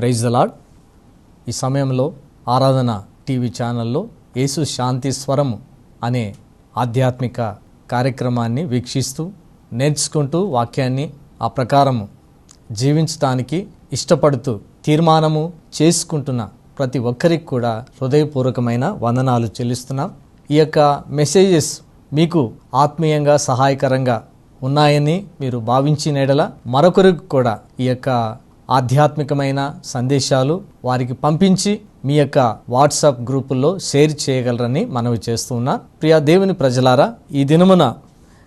Praise the Lord ఈ సమయంలో ఆరాధన టీవీ ఛానల్లో యేసు శాంతి స్వరము అనే ఆధ్యాత్మిక కార్యక్రమాన్ని వీక్షిస్తూ నేర్చుకుంటూ వాక్యాన్ని ఆ ప్రకారము జీవించడానికి ఇష్టపడుతూ తీర్మానము చేసుకుంటున్న ప్రతి ఒక్కరికి కూడా హృదయపూర్వకమైన వందనాలు చెల్లిస్తున్నాం. ఈ యొక్క మెసేజెస్ మీకు ఆత్మీయంగా సహాయకరంగా ఉన్నాయని మీరు భావించిన ఎడల మరొకరికి కూడా ఈ యొక్క ఆధ్యాత్మికమైన సందేశాలు వారికి పంపించి మీ యొక్క వాట్సాప్ గ్రూపుల్లో షేర్ చేయగలరని మనవి చేస్తున్నా ప్రియా దేవుని ప్రజలారా ఈ దినమున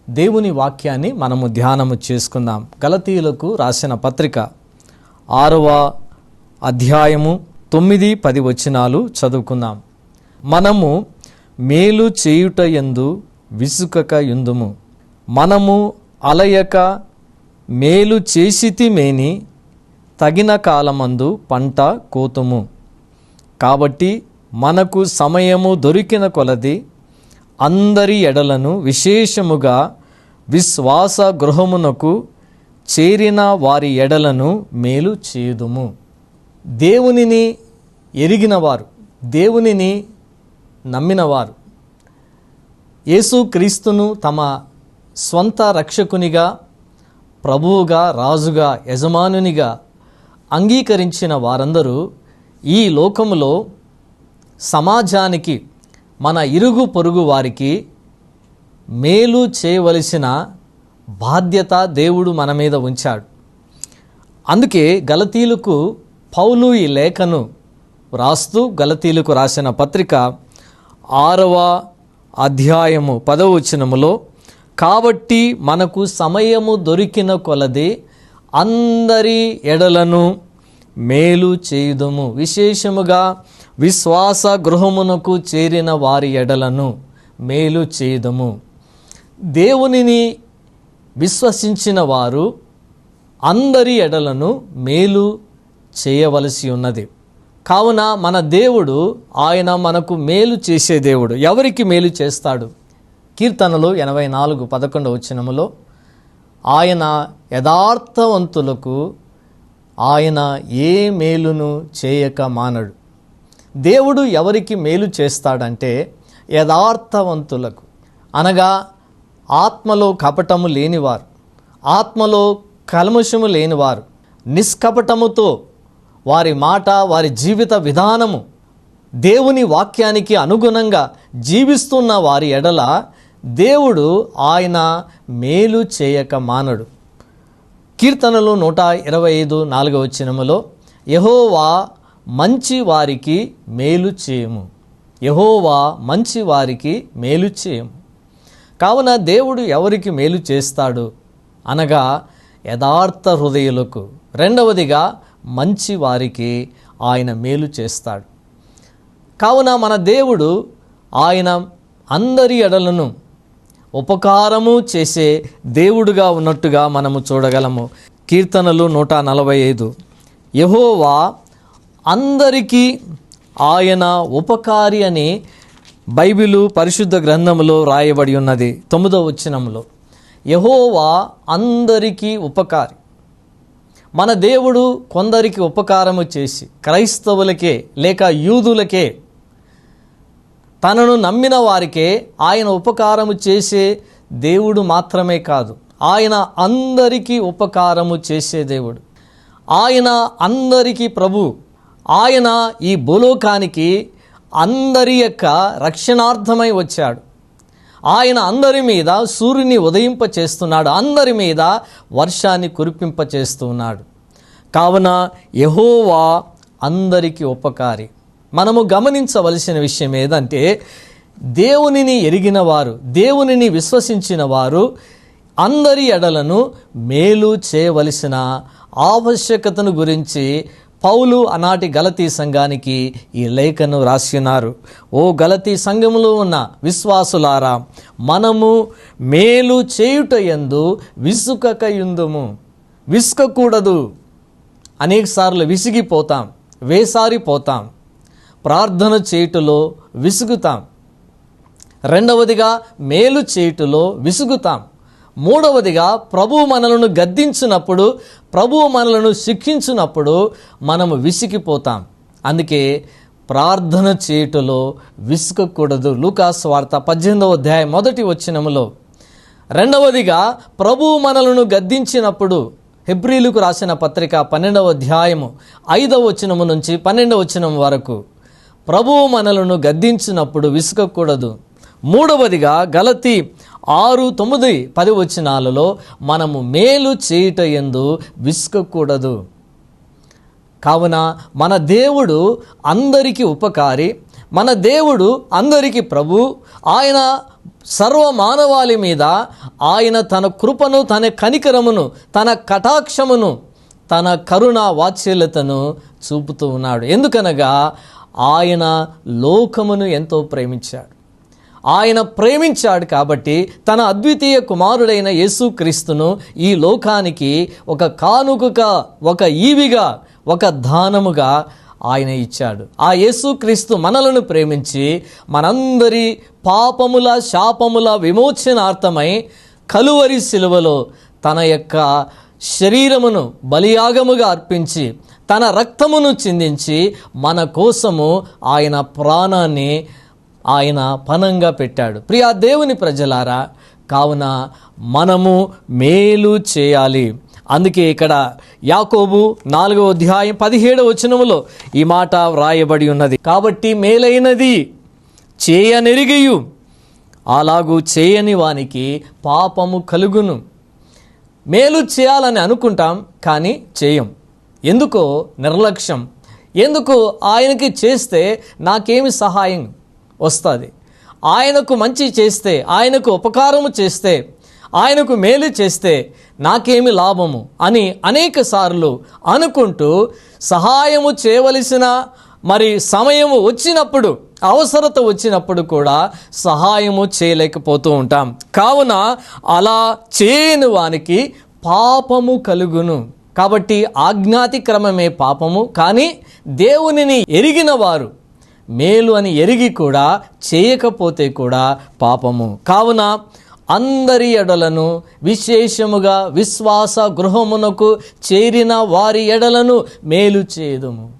దేవుని వాక్యాన్ని మనము ధ్యానము చేసుకుందాం. గలతీయులకు రాసిన పత్రిక ఆరవ అధ్యాయము తొమ్మిది పది వచనాలు చదువుకుందాం. మనము మేలు చేయుట యందు విసుకక ఎందుము మనము అలయక మేలు చేసితిమేని తగిన కాలమందు పంట కోతుము. కాబట్టి మనకు సమయము దొరికిన కొలది అందరి ఎడలను విశేషముగా విశ్వాస గృహమునకు చేరిన వారి ఎడలను మేలు చేయుదుము దేవునిని ఎరిగినవారు దేవునిని నమ్మినవారు. యేసుక్రీస్తును తమ స్వంత రక్షకునిగా ప్రభువుగా రాజుగా యజమానునిగా అంగీకరించిన వారందరూ ఈ లోకములో సమాజానికి మన ఇరుగు పొరుగు వారికి మేలు చేయవలసిన బాధ్యత దేవుడు మన మీద ఉంచాడు. అందుకే గలతీలకు పౌలు ఈ లేఖను రాస్తూ గలతీలకు రాసిన పత్రిక ఆరవ అధ్యాయము పదవచనములో కాబట్టి మనకు సమయము దొరికిన కొలది అందరి ఎడలను మేలు చేయుదము. విశేషముగా విశ్వాస గృహమునకు చేరిన వారి ఎడలను మేలు చేయుదము. దేవునిని విశ్వసించిన వారు అందరి ఎడలను మేలు చేయవలసి ఉన్నది. కావున మన దేవుడు ఆయన మనకు మేలు చేసే దేవుడు. ఎవరికి మేలు చేస్తాడు? కీర్తనలు ఎనభై నాలుగు పదకొండు వచ్చినములో ఆయన యథార్థవంతులకు ఆయన ఏ మేలును చేయక మానడు. దేవుడు ఎవరికి మేలు చేస్తాడంటే యథార్థవంతులకు. అనగా ఆత్మలో కపటము లేనివారు ఆత్మలో కల్మషము లేనివారు నిష్కపటముతో వారి మాట వారి జీవిత విధానము దేవుని వాక్యానికి అనుగుణంగా జీవిస్తున్న వారి ఎడల దేవుడు ఆయన మేలు చేయక మానడు. కీర్తనలు నూట ఇరవై ఐదు నాలుగవ చినములో యహోవా మంచి వారికి మేలు చేయము. యహోవా మంచి వారికి మేలు చేయము. కావున దేవుడు ఎవరికి మేలు చేస్తాడు? అనగా యథార్థ హృదయులకు. రెండవదిగా మంచి వారికి ఆయన మేలు చేస్తాడు. కావున మన దేవుడు ఆయన అందరి ఎడలను ఉపకారము చేసే దేవుడుగా ఉన్నట్టుగా మనము చూడగలము. కీర్తనలు నూట నలభై ఐదు. యహోవా అందరికీ ఆయన ఉపకారి అని బైబిలు పరిశుద్ధ గ్రంథములో రాయబడి ఉన్నది. తొమ్మిదో వచ్చినంలో యహోవా అందరికీ ఉపకారి. మన దేవుడు కొందరికి ఉపకారము చేసి క్రైస్తవులకే లేక యూదులకే తనను నమ్మిన వారికే ఆయన ఉపకారము చేసే దేవుడు మాత్రమే కాదు. ఆయన అందరికీ ఉపకారము చేసే దేవుడు. ఆయన అందరికీ ప్రభు. ఆయన ఈ భూలోకానికి అందరి యొక్క రక్షణార్థమై వచ్చాడు. ఆయన అందరి మీద సూర్యుని ఉదయింప చేస్తున్నాడు. అందరి మీద వర్షాన్ని కురిపింప చేస్తున్నాడు. కావున యహోవా అందరికీ ఉపకారి. మనము గమనించవలసిన విషయం ఏదంటే దేవునిని ఎరిగిన వారు దేవునిని విశ్వసించిన వారు అందరి ఎడలను మేలు చేయవలసిన ఆవశ్యకతను గురించి పౌలు అనాటి గలతీ సంఘానికి ఈ లేఖను రాసినారు. ఓ గలతీ సంఘములో ఉన్న విశ్వాసులారా మనము మేలు చేయుట యందు విసుకక యుందుము విసుకకూడదు అనేకసార్లు విసిగిపోతాం వేసారిపోతాం. ప్రార్థన చేయుటలో విసుగుతాం. రెండవదిగా మేలు చేయుటలో విసుగుతాం. మూడవదిగా ప్రభు మనలను గద్దించినప్పుడు ప్రభు మనలను శిక్షించినప్పుడు మనము విసిగిపోతాం. అందుకే ప్రార్థన చేయుటలో విసుకకూడదు లూకాస్ వార్త పద్దెనిమిదవ అధ్యాయం మొదటి వచనములో. రెండవదిగా ప్రభువు మనలను గద్దించినప్పుడు హెబ్రిలకు రాసిన పత్రిక పన్నెండవ అధ్యాయము ఐదవ వచనము నుంచి పన్నెండవ వచనం వరకు. ప్రభువు మనలను గద్దించినప్పుడు విసుకకూడదు మూడవదిగా గలతి ఆరు తొమ్మిది పది వచనాలలో మనము మేలు చేయుట ఎందు విసుకకూడదు కావున మన దేవుడు అందరికీ ఉపకారి మన దేవుడు అందరికీ ప్రభు ఆయన సర్వ మానవాళి మీద ఆయన తన కృపను తన కనికరమును తన కటాక్షమును తన కరుణ వాత్సల్యతను చూపుతూ ఉన్నాడు. ఎందుకనగా ఆయన లోకమును ఎంతో ప్రేమించాడు. ఆయన ప్రేమించాడు కాబట్టి తన అద్వితీయ కుమారుడైన యేసుక్రీస్తును ఈ లోకానికి ఒక కానుకగా ఒక ఈవిగా ఒక దానముగా ఆయన ఇచ్చాడు. ఆ యేసుక్రీస్తు మనలను ప్రేమించి మనందరి పాపముల శాపముల విమోచనార్థమై కలువరి శిలువలో తన యొక్క శరీరమును బలియాగముగా అర్పించి తన రక్తమును చిందించి మన కోసము ఆయన ప్రాణాన్ని ఆయన పనంగా పెట్టాడు. ప్రియా దేవుని ప్రజలారా కావున మనము మేలు చేయాలి. అందుకే ఇక్కడ యాకోబు నాలుగో అధ్యాయం పదిహేడవ వచనములో ఈ మాట వ్రాయబడి ఉన్నది. కాబట్టి మేలైనది చేయనెరిగియు అలాగూ చేయని వానికి పాపము కలుగును. మేలు చేయాలని అనుకుంటాం కానీ చేయం. ఎందుకో నిర్లక్ష్యం? ఎందుకు ఆయనకి చేస్తే నాకేమి సహాయం వస్తుంది? ఆయనకు మంచి చేస్తే ఆయనకు ఉపకారము చేస్తే ఆయనకు మేలు చేస్తే నాకేమి లాభము? అని అనేక సార్లు అనుకుంటూ సహాయము చేయవలసిన మరి సమయము వచ్చినప్పుడు అవసరత వచ్చినప్పుడు కూడా సహాయము చేయలేకపోతూ ఉంటాం. కావున అలా చేయని వానికి పాపము కలుగును. కాబట్టి ఆజ్ఞాతి క్రమమే పాపము కానీ దేవునిని ఎరిగిన వారు మేలు అని ఎరిగి కూడా చేయకపోతే కూడా పాపము. కావున అందరి ఎడలను విశేషముగా విశ్వాస గృహమునకు చేరిన వారి ఎడలను మేలు చేయదుము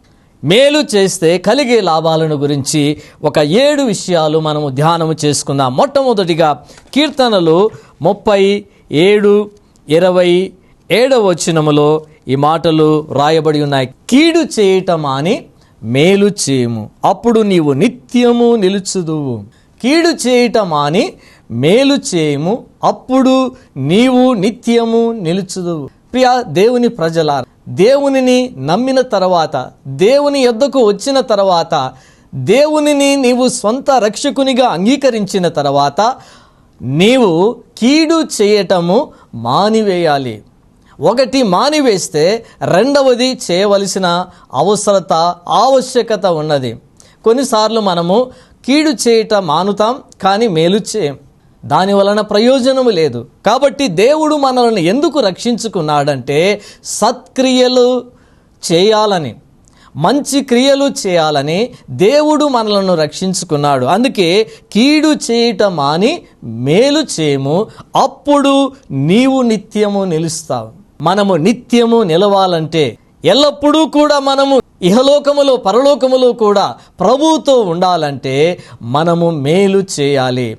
మేలు చేస్తే కలిగే లాభాలను గురించి ఒక ఏడు విషయాలు మనము ధ్యానము చేసుకుందాం. మొట్టమొదటిగా కీర్తనలు ముప్పై ఏడు ఇరవై ఏడవ వచనములో ఈ మాటలు రాయబడి ఉన్నాయి. కీడు చేయటం అని మేలు చేయము. అప్పుడు నీవు నిత్యము నిలుచుదువు. కీడు చేయటం అని మేలు చేయము. అప్పుడు నీవు నిత్యము నిలుచుదువు. ప్రియ దేవుని ప్రజల దేవునిని నమ్మిన తర్వాత దేవుని యొద్దకు వచ్చిన తర్వాత దేవునిని నీవు సొంత రక్షకునిగా అంగీకరించిన తర్వాత నీవు కీడు చేయటము మానివేయాలి. ఒకటి మానివేస్తే రెండవది చేయవలసిన అవసరత ఆవశ్యకత ఉన్నది. కొన్నిసార్లు మనము కీడు చేయట మానుతాం కానీ మేలు చేయం దాని వలన ప్రయోజనము లేదు. కాబట్టి దేవుడు మనల్ని ఎందుకు రక్షించుకున్నాడంటే సత్క్రియలు చేయాలని మంచి క్రియలు చేయాలని దేవుడు మనలను రక్షించుకున్నాడు. అందుకే కీడు చేయటం మాని మేలు చేయము అప్పుడు నీవు నిత్యము నిలుస్తావు. మనము నిత్యము నిలవాలంటే ఎల్లప్పుడూ కూడా మనము ఇహలోకములో పరలోకములో కూడా ప్రభువుతో ఉండాలంటే మనము మేలు చేయాలి.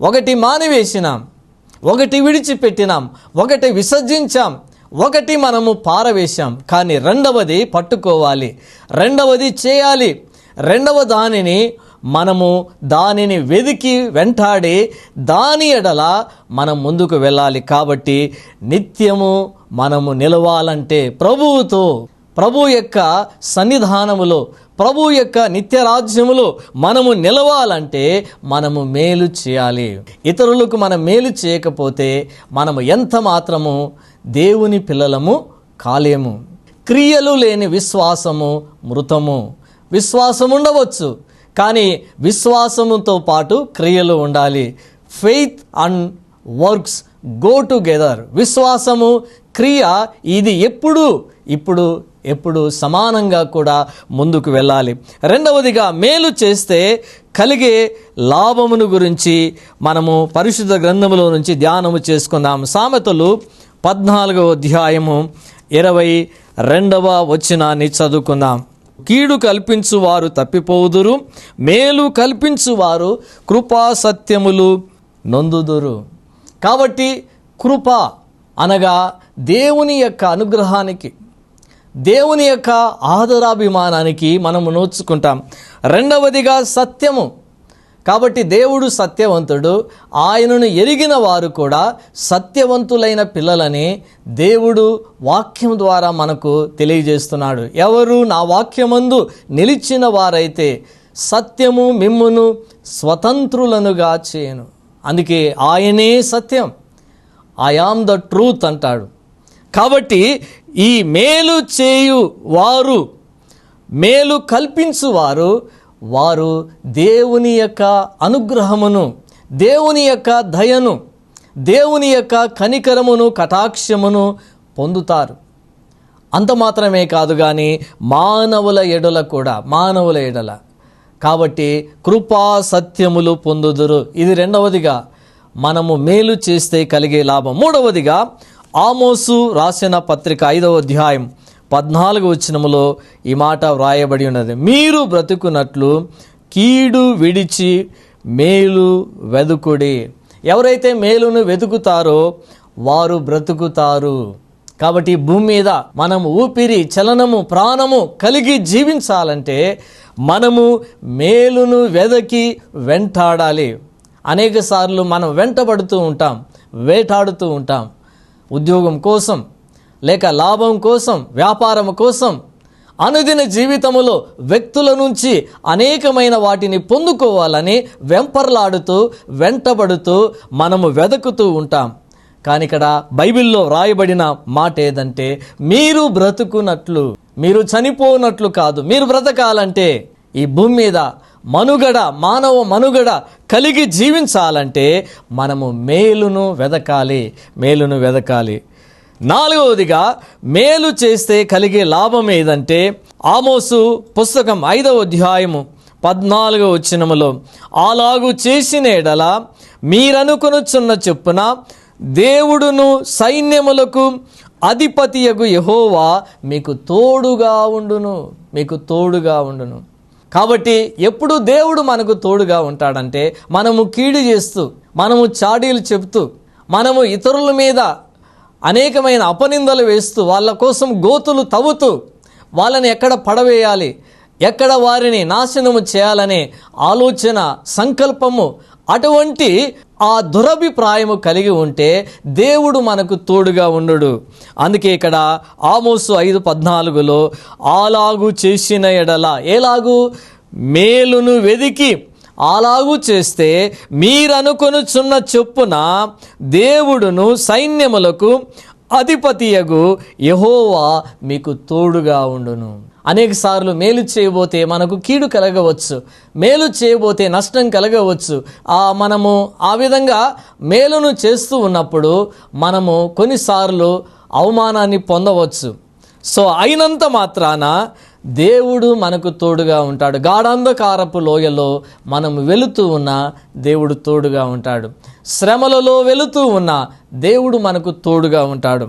ఒకటి మానివేసినాం ఒకటి విడిచిపెట్టినాం ఒకటి విసర్జించాం ఒకటి మనము పారవేశాం. కానీ రెండవది పట్టుకోవాలి రెండవది చేయాలి రెండవ దానిని మనము దానిని వెదికి వెంటాడి దాని ఎడల మనం ముందుకు వెళ్ళాలి కాబట్టి నిత్యము మనము నిలవాలంటే ప్రభువుతో ప్రభు యొక్క సన్నిధానములో ప్రభు యొక్క నిత్యరాజ్యములో మనము నిలవాలంటే మనము మేలు చేయాలి. ఇతరులకు మనం మేలు చేయకపోతే మనము ఎంత మాత్రము దేవుని పిల్లలము కాలేము. క్రియలు లేని విశ్వాసము మృతము. విశ్వాసం ఉండవచ్చు కానీ విశ్వాసముతో పాటు క్రియలు ఉండాలి. Faith and works go together విశ్వాసము క్రియ ఇది ఎప్పుడు ఇప్పుడు ఎప్పుడు సమానంగా కూడా ముందుకు వెళ్ళాలి. రెండవదిగా మేలు చేస్తే కలిగే లాభమును గురించి మనము పరిశుద్ధ గ్రంథములో నుంచి ధ్యానము చేసుకుందాం. సామెతలు పద్నాలుగవ అధ్యాయము ఇరవై రెండవ వచనాన్ని చదువుకుందాం. కీడు కల్పించువారు తప్పిపోదురు మేలు కల్పించువారు కృపా సత్యములు నొందుదురు. కాబట్టి కృప అనగా దేవుని యొక్క అనుగ్రహానికి దేవుని యొక్క ఆదరాభిమానానికి మనము నోచుకుంటాం. రెండవదిగా సత్యము. కాబట్టి దేవుడు సత్యవంతుడు. ఆయనను ఎరిగిన వారు కూడా సత్యవంతులైన పిల్లలని దేవుడు వాక్యం ద్వారా మనకు తెలియజేస్తున్నాడు. ఎవరు నా వాక్యమందు నిలిచిన వారైతే సత్యము మిమ్మును స్వతంత్రులనుగా చేయను. అందుకే ఆయనే సత్యం. ఐ ఆమ్ ద ట్రూత్ అంటాడు. కాబట్టి ఈ మేలు చేయు వారు మేలు కల్పించువారు వారు దేవుని యొక్క అనుగ్రహమును దేవుని యొక్క దయను దేవుని యొక్క కనికరమును కటాక్షమును పొందుతారు. అంత మాత్రమే కాదు కానీ మానవుల ఎడల కూడా మానవుల ఎడల. కాబట్టి కృపా సత్యములు పొందుదురు. ఇది రెండవదిగా మనము మేలు చేస్తే కలిగే లాభం. మూడవదిగా ఆమోసు రాసిన పత్రిక ఐదవ అధ్యాయం పద్నాలుగు వచనములో ఈ మాట వ్రాయబడి ఉన్నది. మీరు బ్రతుకున్నట్లు కీడు విడిచి మేలు వెదుకుడి. ఎవరైతే మేలును వెతుకుతారో వారు బ్రతుకుతారు. కాబట్టి భూమి మీద మనము ఊపిరి చలనము ప్రాణము కలిగి జీవించాలంటే మనము మేలును వెదకి వెంటాడాలి. అనేక సార్లు మనం వెంటబడుతూ ఉంటాం వేటాడుతూ ఉంటాం. ఉద్యోగం కోసం లేక లాభం కోసం వ్యాపారం కోసం అనుదిన జీవితములో వ్యక్తుల నుంచి అనేకమైన వాటిని పొందుకోవాలని వెంపర్లాడుతూ వెంటబడుతూ మనము వెదకుతూ ఉంటాం. కానీ ఇక్కడ బైబిల్లో వ్రాయబడిన మాట ఏదంటే మీరు బ్రతుకున్నట్లు మీరు చనిపోనట్లు కాదు మీరు బ్రతకాలంటే ఈ భూమి మీద మనుగడ మానవ మనుగడ కలిగి జీవించాలంటే మనము మేలును వెదకాలి మేలును వెదకాలి. నాలుగవదిగా మేలు చేస్తే కలిగే లాభం ఏదంటే ఆమోసు పుస్తకం ఐదవ అధ్యాయము పద్నాలుగవ వచ్చినములో అలాగు చేసిన ఎడల మీరనుకొనుచున్న చెప్పున దేవుడును సైన్యములకు అధిపతియగు యహోవా మీకు తోడుగా ఉండును మీకు తోడుగా ఉండును. కాబట్టి ఎప్పుడు దేవుడు మనకు తోడుగా ఉంటాడంటే మనము కీడు చేస్తూ మనము చాడీలు చెప్తూ మనము ఇతరుల మీద అనేకమైన అపనిందలు వేస్తూ వాళ్ళ కోసం గోతులు తవ్వుతూ వాళ్ళని ఎక్కడ పడవేయాలి? ఎక్కడ వారిని నాశనము చేయాలనే ఆలోచన సంకల్పము అటువంటి ఆ దురభిప్రాయము కలిగి ఉంటే దేవుడు మనకు తోడుగా ఉండడు. అందుకే ఇక్కడ ఆమోసు ఐదు పద్నాలుగులో అలాగు చేసిన ఎడల ఎలాగు మేలును వెదికి అలాగు చేస్తే మీరనుకొనుచున్న చొప్పున దేవుడును సైన్యములకు అధిపతియగు యహోవా మీకు తోడుగా ఉండును. అనేక సార్లు మేలు చేయబోతే మనకు కీడు కలగవచ్చు మేలు చేయబోతే నష్టం కలగవచ్చు. ఆ మనము ఆ విధంగా మేలును చేస్తూ ఉన్నప్పుడు మనము కొన్నిసార్లు అవమానాన్ని పొందవచ్చు. సో అయినంత మాత్రాన దేవుడు మనకు తోడుగా ఉంటాడు. గాఢంధకారపు లోయలో మనం వెళుతూ ఉన్న దేవుడు తోడుగా ఉంటాడు. శ్రమలలో వెళుతూ ఉన్న దేవుడు మనకు తోడుగా ఉంటాడు.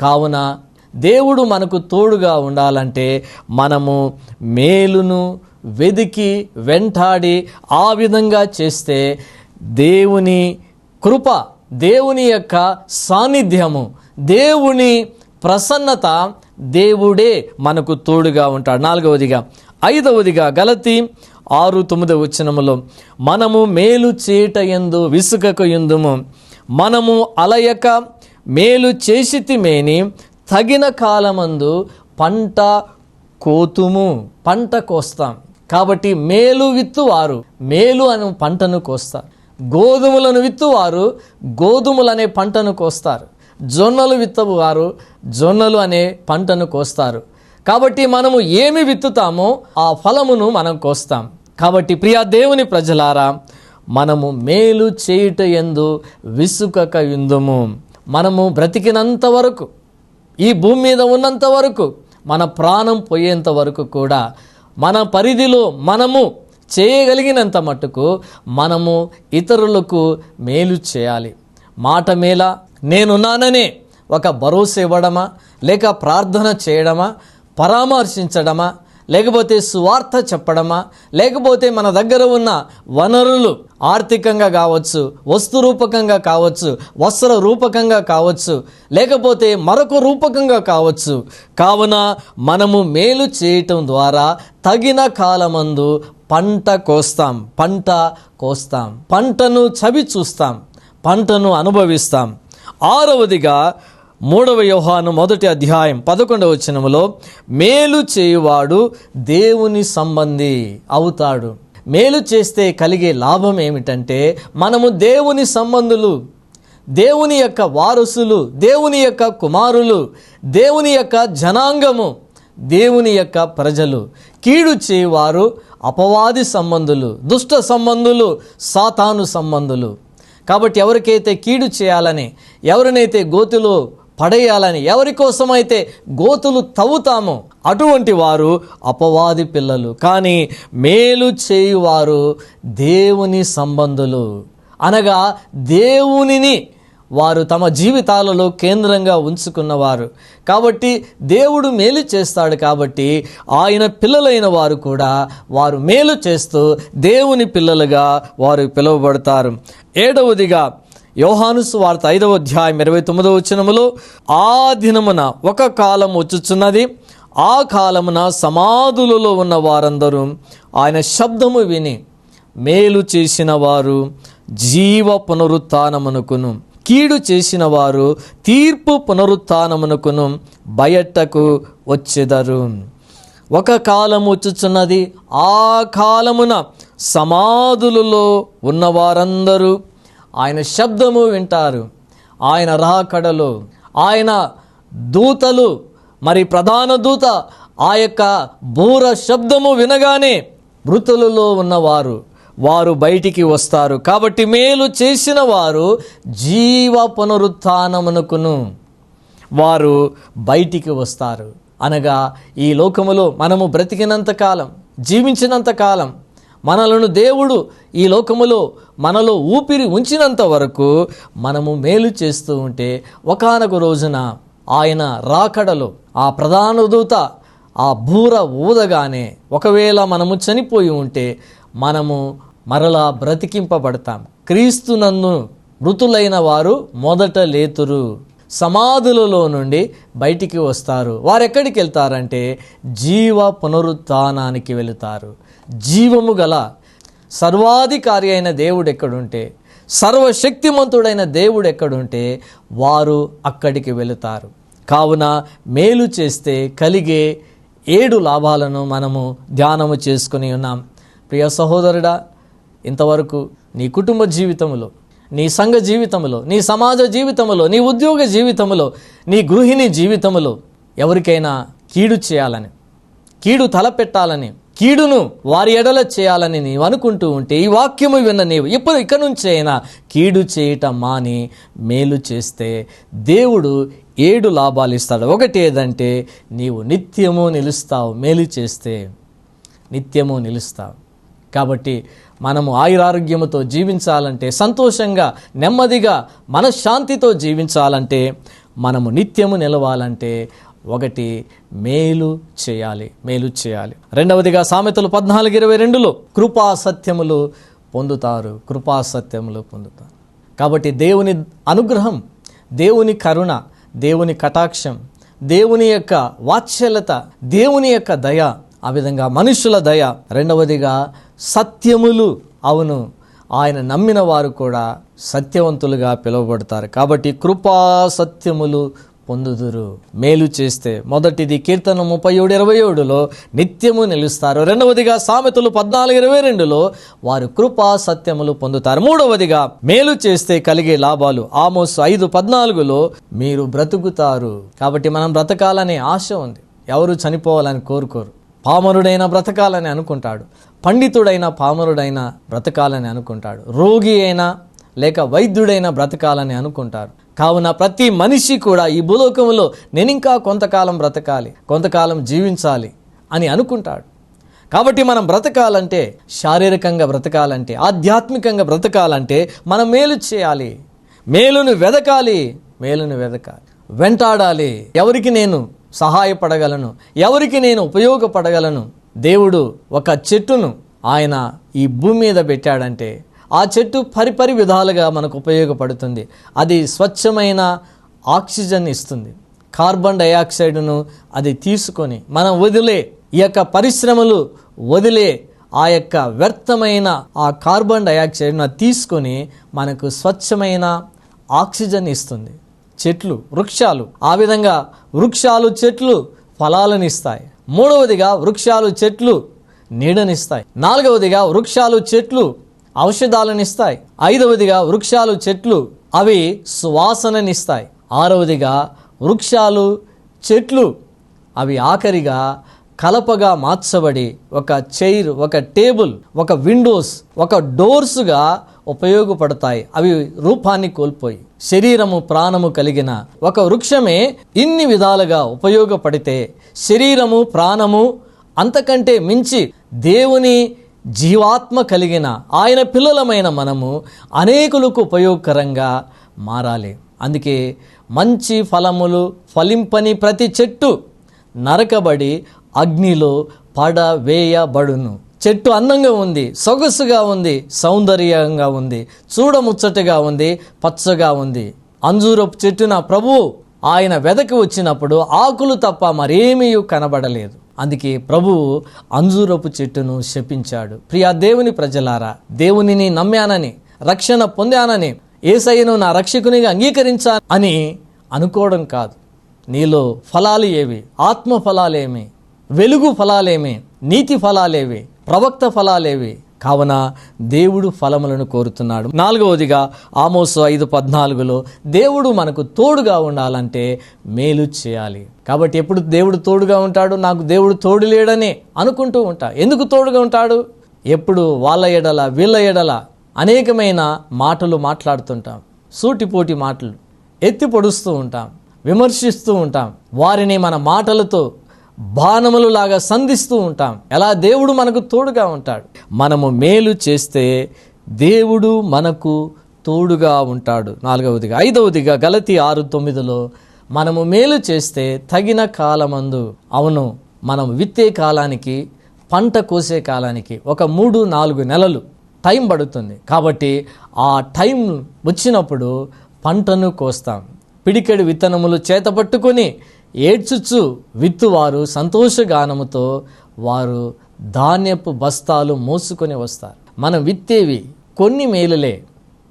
కావున దేవుడు మనకు తోడుగా ఉండాలంటే మనము మేలును వెదికి వెంటాడి ఆ విధంగా చేస్తే దేవుని కృప దేవుని యొక్క సాన్నిధ్యము దేవుని ప్రసన్నత దేవుడే మనకు తోడుగా ఉంటాడు. నాలుగవదిగా ఐదవదిగా గలతి ఆరు తొమ్మిదవ వచ్చినములో మనము మేలు చేట ఎందు విసుకకు ఎందుము? మనము అలయక మేలు చేసితిమేని తగిన కాలమందు పంట కోతుము. పంట కోస్తాం. కాబట్టి మేలు విత్తువారు. మేలు అనే పంటను కోస్తారు. గోధుమలను విత్తువారు. గోధుమలు అనే పంటను కోస్తారు. జొన్నలు విత్తవారు జొన్నలు అనే పంటను కోస్తారు. కాబట్టి మనము ఏమి విత్తుతామో ఆ ఫలమును మనం కోస్తాం. కాబట్టి ప్రియా దేవుని ప్రజలారా మనము మేలు చేయుట ఎందు విసుకక ఇందుము మనము బ్రతికినంత వరకు ఈ భూమి మీద ఉన్నంత వరకు మన ప్రాణం పోయేంత వరకు కూడా మన పరిధిలో మనము చేయగలిగినంత మట్టుకు మనము ఇతరులకు మేలు చేయాలి. మాట మేలా నేనున్నానని ఒక భరోసా ఇవ్వడమా? లేక ప్రార్థన చేయడమా? పరామర్శించడమా? లేకపోతే సువార్త చెప్పడమా? లేకపోతే మన దగ్గర ఉన్న వనరులు ఆర్థికంగా కావచ్చు వస్తు రూపకంగా కావచ్చు వస్త్ర రూపకంగా కావచ్చు లేకపోతే మరొక రూపకంగా కావచ్చు. కావున మనము మేలు చేయటం ద్వారా తగిన కాలమందు పంట కోస్తాం పంట కోస్తాం. పంటను చవి చూస్తాం పంటను అనుభవిస్తాం. ఆరవదిగా మూడవ యోహాను మొదటి అధ్యాయం పదకొండవ వచనములో మేలు చేయువాడు దేవుని సంబంధి అవుతాడు. మేలు చేస్తే కలిగే లాభం ఏమిటంటే మనము దేవుని సంబంధులు దేవుని యొక్క వారసులు దేవుని యొక్క కుమారులు దేవుని యొక్క జనాంగము దేవుని యొక్క ప్రజలు. కీడు చేయువారు అపవాది సంబంధులు దుష్ట సంబంధులు సాతాను సంబంధులు. కాబట్టి ఎవరికైతే కీడు చేయాలని ఎవరినైతే గోతులో పడేయాలని ఎవరి కోసమైతే గోతులు తవ్వుతామో అటువంటి వారు అపవాది పిల్లలు. కానీ మేలు చేయువారు దేవుని సంబంధులు. అనగా దేవునిని వారు తమ జీవితాలలో కేంద్రంగా ఉంచుకున్నవారు. కాబట్టి దేవుడు మేలు చేస్తాడు కాబట్టి ఆయన పిల్లలైన వారు కూడా వారు మేలు చేస్తూ దేవుని పిల్లలుగా వారు పిలువబడతారు. ఏడవదిగా యోహానుస్ వార్త ఐదవ అధ్యాయం ఇరవై తొమ్మిదవ వచనములో ఆ దినమున ఒక కాలం వచ్చుచున్నది. ఆ కాలమున సమాధులలో ఉన్న వారందరూ ఆయన శబ్దము విని మేలు చేసిన వారు జీవ పునరుత్నమునకును. కీడు చేసిన వారు తీర్పు పునరుత్నమునకును బయటకు వచ్చెదరు. ఒక కాలము వచ్చుచున్నది ఆ కాలమున సమాధులలో ఉన్నవారందరూ ఆయన శబ్దము వింటారు. ఆయన రాకడలు ఆయన దూతలు మరి ప్రధాన దూత ఆ యొక్క బూర శబ్దము వినగానే మృతులలో ఉన్నవారు వారు బయటికి వస్తారు. కాబట్టి మేలు చేసిన వారు జీవ పునరుత్నమునకును వారు బయటికి వస్తారు. అనగా ఈ లోకములో మనము బ్రతికినంత కాలం జీవించినంత కాలం మనలను దేవుడు ఈ లోకములో మనలో ఊపిరి ఉంచినంత వరకు మనము మేలు చేస్తూ ఉంటే ఒకానొక రోజున ఆయన రాకడలో ఆ ప్రధాన దూత ఆ బూర ఊదగానే ఒకవేళ మనము చనిపోయి ఉంటే మనము మరలా బ్రతికింపబడతాం క్రీస్తునందు మృతులైన వారు మొదట లేతురు. సమాధులలో నుండి బయటికి వస్తారు. వారు ఎక్కడికి వెళ్తారంటే జీవ పునరుత్నానికి వెళుతారు. జీవము గల సర్వాధికారి అయిన దేవుడు ఎక్కడుంటే సర్వశక్తిమంతుడైన దేవుడు ఎక్కడుంటే వారు అక్కడికి వెళుతారు. కావున మేలు చేస్తే కలిగే ఏడు లాభాలను మనము ధ్యానము చేసుకుని ఉన్నాం. ప్రియ సహోదరుడా ఇంతవరకు నీ కుటుంబ జీవితంలో నీ సంఘ జీవితంలో నీ సమాజ జీవితంలో నీ ఉద్యోగ జీవితంలో నీ గృహిణి జీవితంలో ఎవరికైనా కీడు చేయాలని కీడు తలపెట్టాలని కీడును వారి ఎడల చేయాలని నీవు అనుకుంటూ ఉంటే ఈ వాక్యము విన్న నీవు ఇప్పుడు ఇక నుంచి అయినా కీడు చేయటం మాని మేలు చేస్తే దేవుడు ఏడు లాభాలు ఇస్తాడు. ఒకటి ఏదంటే నీవు నిత్యము నిలుస్తావు మేలు చేస్తే నిత్యము నిలుస్తావు. కాబట్టి మనము ఆయురారోగ్యముతో జీవించాలంటే సంతోషంగా నెమ్మదిగా మనశ్శాంతితో జీవించాలంటే మనము నిత్యము నిలవాలంటే ఒకటి మేలు చేయాలి మేలు చేయాలి. రెండవదిగా సామెతలు పద్నాలుగు ఇరవై రెండులో కృపా సత్యములు పొందుతారు కృపా సత్యములు పొందుతారు. కాబట్టి దేవుని అనుగ్రహం దేవుని కరుణ దేవుని కటాక్షం దేవుని యొక్క వాత్సల్యత దేవుని యొక్క దయ ఆ విధంగా మనుషుల దయ. రెండవదిగా సత్యములు అవును. ఆయన నమ్మిన వారు కూడా సత్యవంతులుగా పిలువబడతారు. కాబట్టి కృపా సత్యములు పొందుదురు. మేలు చేస్తే మొదటిది కీర్తన ముప్పై ఏడు ఇరవై ఏడులో నిత్యము నిలుస్తారు. రెండవదిగా సామెతలు పద్నాలుగు ఇరవై రెండులో వారు కృపా సత్యములు పొందుతారు. మూడవదిగా మేలు చేస్తే కలిగే లాభాలు ఆమోస్ ఐదు పద్నాలుగులో మీరు బ్రతుకుతారు. కాబట్టి మనం బ్రతకాలనే ఆశ ఉంది. ఎవరు చనిపోవాలని కోరుకోరు. పామరుడైన బ్రతకాలని అనుకుంటాడు. పండితుడైన పామరుడైన బ్రతకాలని అనుకుంటాడు. రోగి అయినా లేక వైద్యుడైన బ్రతకాలని అనుకుంటారు. కావున ప్రతి మనిషి కూడా ఈ భూలోకంలో నేను ఇంకా కొంతకాలం బ్రతకాలి కొంతకాలం జీవించాలి అని అనుకుంటాడు. కాబట్టి మనం బ్రతకాలంటే శారీరకంగా బ్రతకాలంటే ఆధ్యాత్మికంగా బ్రతకాలంటే మనం మేలు చేయాలి. మేలును వెదకాలి మేలును వెదకాలి. వెంటాడాలి. ఎవరికి నేను సహాయపడగలను. ఎవరికి నేను ఉపయోగపడగలను? దేవుడు ఒక చెట్టును ఆయన ఈ భూమి మీద పెట్టాడంటే ఆ చెట్టు పరిపరి విధాలుగా మనకు ఉపయోగపడుతుంది. అది స్వచ్ఛమైన ఆక్సిజన్ ఇస్తుంది. కార్బన్ డయాక్సైడ్ను అది తీసుకొని మనం వదిలే ఈ యొక్క పరిశ్రమలు వదిలే ఆ యొక్క వ్యర్థమైన ఆ కార్బన్ డైఆక్సైడ్ను తీసుకొని మనకు స్వచ్ఛమైన ఆక్సిజన్ ఇస్తుంది. చెట్లు వృక్షాలు ఆ విధంగా వృక్షాలు చెట్లు ఫలాలను ఇస్తాయి మూడవదిగా వృక్షాలు చెట్లు నీడనిస్తాయి. నాలుగవదిగా వృక్షాలు చెట్లు ఔషధాలను ఇస్తాయి ఐదవదిగా వృక్షాలు చెట్లు అవి సువాసననిస్తాయి. ఆరవదిగా వృక్షాలు చెట్లు అవి ఆఖరిగా కలపగా మార్చబడి ఒక చైర్ ఒక టేబుల్ ఒక విండోస్ ఒక డోర్స్గా ఉపయోగపడతాయి. అవి రూపాన్ని కోల్పోయి శరీరము ప్రాణము కలిగిన ఒక వృక్షమే ఇన్ని విధాలుగా ఉపయోగపడితే శరీరము ప్రాణము అంతకంటే మించి దేవుని జీవాత్మ కలిగిన ఆయన పిల్లలమైన మనము అనేకులకు ఉపయోగకరంగా మారాలి. అందుకే మంచి ఫలములు ఫలింపని ప్రతి చెట్టు నరకబడి అగ్నిలో పడవేయబడును చెట్టు అందంగా ఉంది సొగసుగా ఉంది సౌందర్యంగా ఉంది చూడముచ్చటగా ఉంది పచ్చగా ఉంది. అంజూరపు చెట్టున ప్రభు ఆయన వెదకి వచ్చినప్పుడు ఆకులు తప్ప మరేమీ కనబడలేదు. అందుకే ప్రభువు అంజూరపు చెట్టును శపించాడు. ప్రియా దేవుని ప్రజలారా దేవునిని నమ్మానని రక్షణ పొందానని ఏసయ్యను నా రక్షకునిగా అంగీకరించా అని అనుకోవడం కాదు. నీలో ఫలాలు ఏవి? ఆత్మ ఫలాలేమి వెలుగు ఫలాలేమి నీతి ఫలాలేవి ప్రవక్త ఫలాలేవి. కావున దేవుడు ఫలములను కోరుతున్నాడు. నాలుగవదిగా ఆమోసు ఐదు పద్నాలుగులో దేవుడు మనకు తోడుగా ఉండాలంటే మేలు చేయాలి. కాబట్టి ఎప్పుడు దేవుడు తోడుగా ఉంటాడు? నాకు దేవుడు తోడు లేడని అనుకుంటూ ఉంటా. ఎందుకు తోడుగా ఉంటాడు? ఎప్పుడు వాళ్ళ ఎడల వీళ్ళ ఎడల అనేకమైన మాటలు మాట్లాడుతుంటాం. సూటిపోటి మాటలు ఎత్తి పొడుస్తూ ఉంటాం. విమర్శిస్తూ ఉంటాం. వారిని మన మాటలతో బాణములు లాగా సంధిస్తూ ఉంటాం. ఎలా దేవుడు మనకు తోడుగా ఉంటాడు? మనము మేలు చేస్తే దేవుడు మనకు తోడుగా ఉంటాడు. నాలుగవదిగా. ఐదవదిగా గలతి ఆరు తొమ్మిదిలో మనము మేలు చేస్తే తగిన కాలమందు. అవును మనం విత్తే కాలానికి పంట కోసే కాలానికి ఒక మూడు నాలుగు నెలలు టైం పడుతుంది. కాబట్టి ఆ టైం వచ్చినప్పుడు పంటను కోస్తాం. పిడికెడు విత్తనములు చేతపట్టుకొని ఏడ్చుచు విత్తువారు సంతోషగానముతో వారు ధాన్యపు బస్తాలు మోసుకొని వస్తారు. మనం విత్తేవి కొన్ని మేలులే.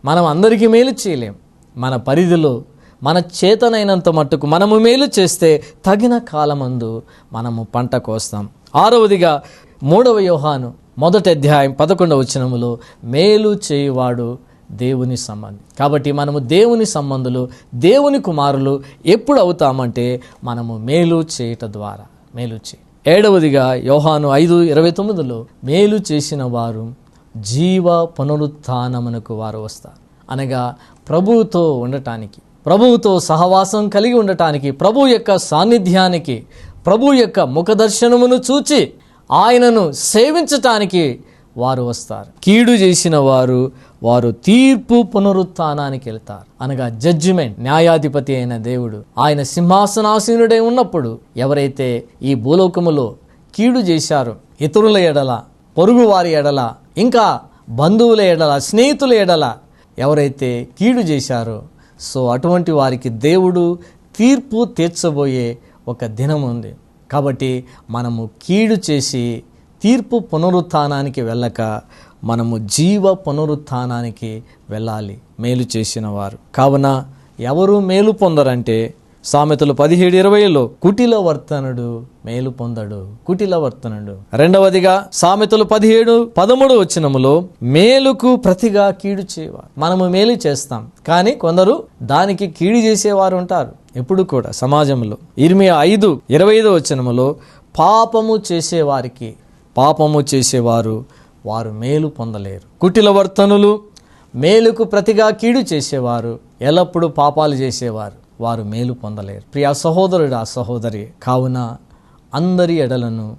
మనం అందరికీ మేలు చేయలేం. మన పరిధిలో మన చేతనైనంత మట్టుకు మనము మేలు చేస్తే తగిన కాలమందు మనము పంట కోస్తాం. ఆరవదిగా మూడవ యోహాను మొదటి అధ్యాయం పదకొండవ వచనములో మేలు చేయువాడు దేవుని సంబంధి. కాబట్టి మనము దేవుని సంబంధులు దేవుని కుమారులు ఎప్పుడు అవుతామంటే మనము మేలు చేయట ద్వారా మేలు చేయి ఏడవదిగా యోహాను ఐదు ఇరవై తొమ్మిదిలో మేలు చేసిన వారు జీవ పునరుత్నమునకు వారు వస్తారు. అనగా ప్రభువుతో ఉండటానికి ప్రభువుతో సహవాసం కలిగి ఉండటానికి ప్రభు యొక్క సాన్నిధ్యానికి ప్రభు యొక్క ముఖదర్శనమును చూచి ఆయనను సేవించటానికి వారు వస్తారు. కీడు చేసిన వారు వారు తీర్పు పునరుత్నానికి వెళ్తారు. అనగా జడ్జిమెంట్ న్యాయాధిపతి అయిన దేవుడు ఆయన సింహాసనాసీనుడై ఉన్నప్పుడు ఎవరైతే ఈ భూలోకములో కీడు చేశారో ఇతరుల ఎడల పొరుగువారి ఎడల ఇంకా బంధువుల ఎడల స్నేహితుల ఎడల ఎవరైతే కీడు చేశారో సో అటువంటి వారికి దేవుడు తీర్పు తీర్చబోయే ఒక దినం ఉంది కాబట్టి మనము కీడు చేసి తీర్పు పునరుత్థానానికి వెళ్ళక మనము జీవ పునరుత్థానానికి వెళ్ళాలి మేలు చేసిన వారు. కావున ఎవరు మేలు పొందరంటే సామెతలు పదిహేడు ఇరవైలో కుటిల వర్తనుడు మేలు పొందడు కుటిల వర్తనుడు. రెండవదిగా సామెతలు పదిహేడు పదమూడు వచ్చినములో మేలుకు ప్రతిగా కీడు చేయవారు. మనము మేలు చేస్తాం కానీ కొందరు దానికి కీడు చేసేవారు ఉంటారు. ఎప్పుడు కూడా సమాజంలో. ఇరిమియా ఐదు ఇరవై ఐదు వచనములో పాపము చేసేవారికి పాపము చేసేవారు వారు మేలు పొందలేరు. కుటిల వర్తనులు మేలుకు ప్రతిగా కీడు చేసేవారు ఎల్లప్పుడూ పాపాలు చేసేవారు వారు మేలు పొందలేరు. ప్రియా సహోదరుడు ఆ సహోదరి కావున అందరి ఎడలను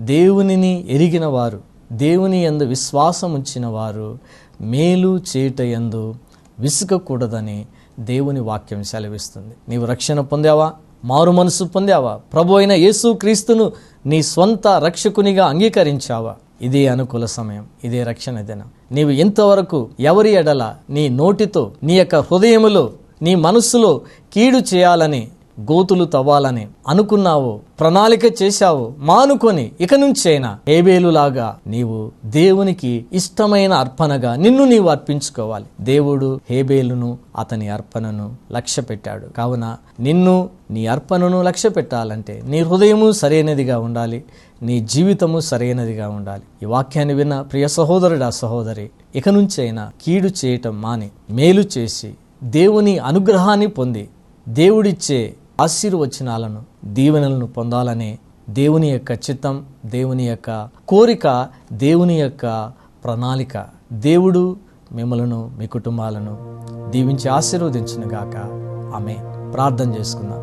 దేవునిని ఎరిగిన వారు దేవుని యందు విశ్వాసం ఉంచిన వారు మేలు చేయుట ఎందు విసుకకూడదని దేవుని వాక్యం సెలవిస్తుంది. నీవు రక్షణ పొందావా? మారు మనసు పొందావా? ప్రభు అయిన యేసు క్రీస్తును నీ స్వంత రక్షకునిగా అంగీకరించావా? ఇదే అనుకూల సమయం ఇదే రక్షణ దినం. నీవు ఇంతవరకు ఎవరి ఎడల నీ నోటితో నీ యొక్క హృదయములో నీ మనస్సులో కీడు చేయాలని గోతులు తవ్వాలని అనుకున్నావు ప్రణాళిక చేశావు మానుకొని ఇక నుంచైనా హేబేలులాగా నీవు దేవునికి ఇష్టమైన అర్పణగా నిన్ను నీవు అర్పించుకోవాలి. దేవుడు హేబేలును అతని అర్పణను లక్ష్య పెట్టాడు కావున నిన్ను నీ అర్పణను లక్ష్య పెట్టాలంటే నీ హృదయము సరైనదిగా ఉండాలి నీ జీవితము సరైనదిగా ఉండాలి. ఈ వాక్యాన్ని విన్న ప్రియ సహోదరుడా సహోదరి ఇక నుంచైనా కీడు చేయటం మాని మేలు చేసి దేవుని అనుగ్రహాన్ని పొంది దేవుడిచ్చే ఆశీర్వచనాలను దీవెనలను పొందాలనే దేవుని యొక్క చిత్తం దేవుని యొక్క కోరిక దేవుని యొక్క ప్రణాళిక. దేవుడు మిమ్మలను మీ కుటుంబాలను దీవించి ఆశీర్వదించునుగాక ఆమె ప్రార్థన చేసుకుందాం.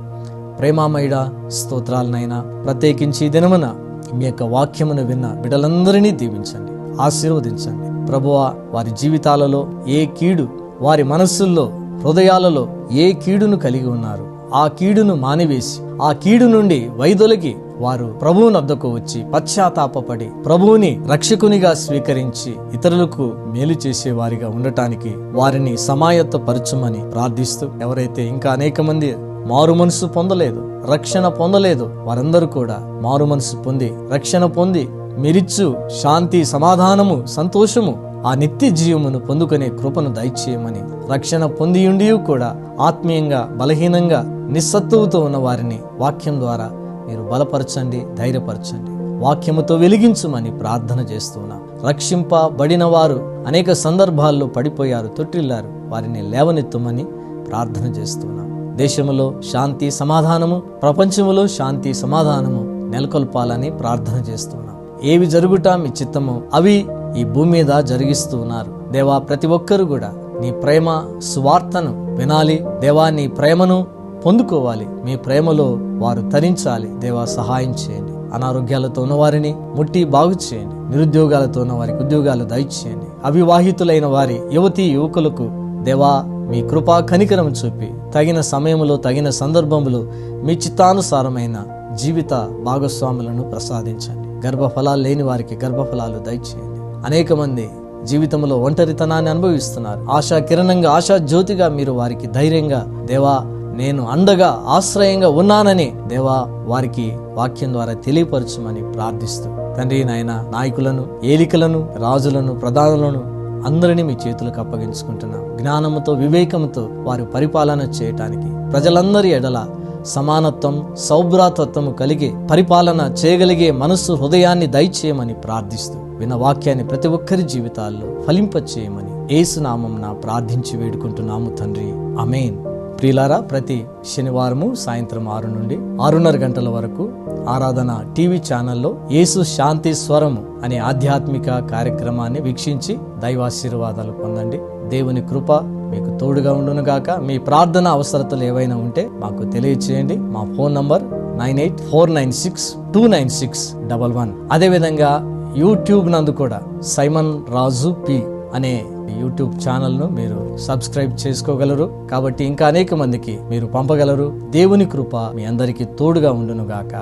ప్రేమామయుడ స్తోత్రాలనైనా ప్రత్యేకించి దినమున మీ యొక్క వాక్యమును విన్న బిడలందరినీ దీవించండి ఆశీర్వదించండి. ప్రభువ వారి జీవితాలలో ఏ కీడు వారి మనస్సుల్లో హృదయాలలో ఏ కీడును కలిగి ఉన్నారు? ఆ కీడును మానివేసి ఆ కీడు నుండి వైదొలిగి వారు ప్రభువునద్దకు వచ్చి పశ్చాత్తాపడి ప్రభువుని రక్షకునిగా స్వీకరించి ఇతరులకు మేలు చేసేవారిగా ఉండటానికి వారిని సమాయత్తపరచమని ప్రార్థిస్తూ ఎవరైతే ఇంకా అనేక మంది మారు మనసు పొందలేదు రక్షణ పొందలేదు వారందరూ కూడా మారు మనసు పొంది రక్షణ పొంది మిరిచ్చు శాంతి సమాధానము సంతోషము ఆ నిత్య జీవమును పొందుకునే కృపను దయచేయమని రక్షణ పొందియుండి కూడా ఆత్మీయంగా బలహీనంగా నిస్సత్తువుతో ఉన్న వారిని వాక్యం ద్వారా మీరు బలపరచండి ధైర్యపరచండి. వాక్యముతో వెలిగించుమని ప్రార్థన చేస్తున్నాం. రక్షింపబడిన వారు అనేక సందర్భాల్లో పడిపోయారు తొట్టిల్లారు. వారిని లేవనెత్తుమని ప్రార్థన చేస్తున్నాం. దేశంలో శాంతి సమాధానము ప్రపంచములో శాంతి సమాధానము నెలకొల్పాలని ప్రార్థన చేస్తున్నాం. ఏవి జరుగుటా మీ చిత్తము అవి ఈ భూమి మీద జరిగిస్తూ ఉన్నారు. దేవా ప్రతి ఒక్కరు కూడా నీ ప్రేమ సువార్తను వినాలి. దేవా నీ ప్రేమను పొందుకోవాలి. మీ ప్రేమలో వారు తరించాలి. దేవా సహాయం చేయండి. అనారోగ్యాలతో ఉన్న వారిని ముట్టి బాగు చేయండి. నిరుద్యోగాలతో ఉన్న వారికి ఉద్యోగాలు దయచేయండి. అవివాహితులైన వారి యువతి యువకులకు దేవా మీ కృపా కనికరం చూపి. తగిన సమయంలో తగిన సందర్భములో మీ చిత్తానుసారమైన జీవిత భాగస్వాములను ప్రసాదించండి. గర్భఫలాలు లేని వారికి గర్భఫలాలు దయచేయండి. అనేక మంది జీవితంలో ఒంటరితనాన్ని అనుభవిస్తున్నారు. ఆశా కిరణంగా ఆశా జ్యోతిగా మీరు వారికి ధైర్యంగా దేవా నేను అండగా ఆశ్రయంగా ఉన్నానని దేవా వారికి వాక్యం ద్వారా తెలియపరచమని ప్రార్థిస్తూ. తండ్రి నాయన నాయకులను ఏలికలను రాజులను ప్రధానులను అందరినీ మీ చేతులకు అప్పగించుకుంటున్నాం. జ్ఞానముతో వివేకముతో వారు పరిపాలన చేయటానికి ప్రజలందరి ఎడల సమానత్వం సౌభ్రాతత్వము కలిగి పరిపాలన చేయగలిగే మనస్సు హృదయాన్ని దయచేయమని ప్రార్థిస్తూ విన్న వాక్యాన్ని ప్రతి ఒక్కరి జీవితాల్లో ఫలింపచేయమని ఏసునామం ప్రార్థించి వేడుకుంటున్నాము తండ్రి. అమేన్ ప్రియులారా ప్రతి శనివారము సాయంత్రం ఆరు నుండి ఆరున్నర గంటల వరకు ఆరాధన టీవీ ఛానల్లో యేసు శాంతి స్వరము అనే ఆధ్యాత్మిక కార్యక్రమాన్ని వీక్షించి దైవాశీర్వాదాలు పొందండి. దేవుని కృప మీకు తోడుగా ఉండునుగాక మీ ప్రార్థన అవసరతలు ఏవైనా ఉంటే మాకు తెలియచేయండి. మా phone number nine eight four nine six two nine six double one. అదేవిధంగా యూట్యూబ్ నందు కూడా సైమన్ రాజు పి అనే యూట్యూబ్ ఛానల్ను మీరు సబ్స్క్రైబ్ చేసుకోగలరు. కాబట్టి ఇంకా అనేక మందికి మీరు పంపగలరు. దేవుని కృప మీ అందరికీ తోడుగా ఉండునుగాక.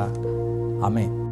ఆమె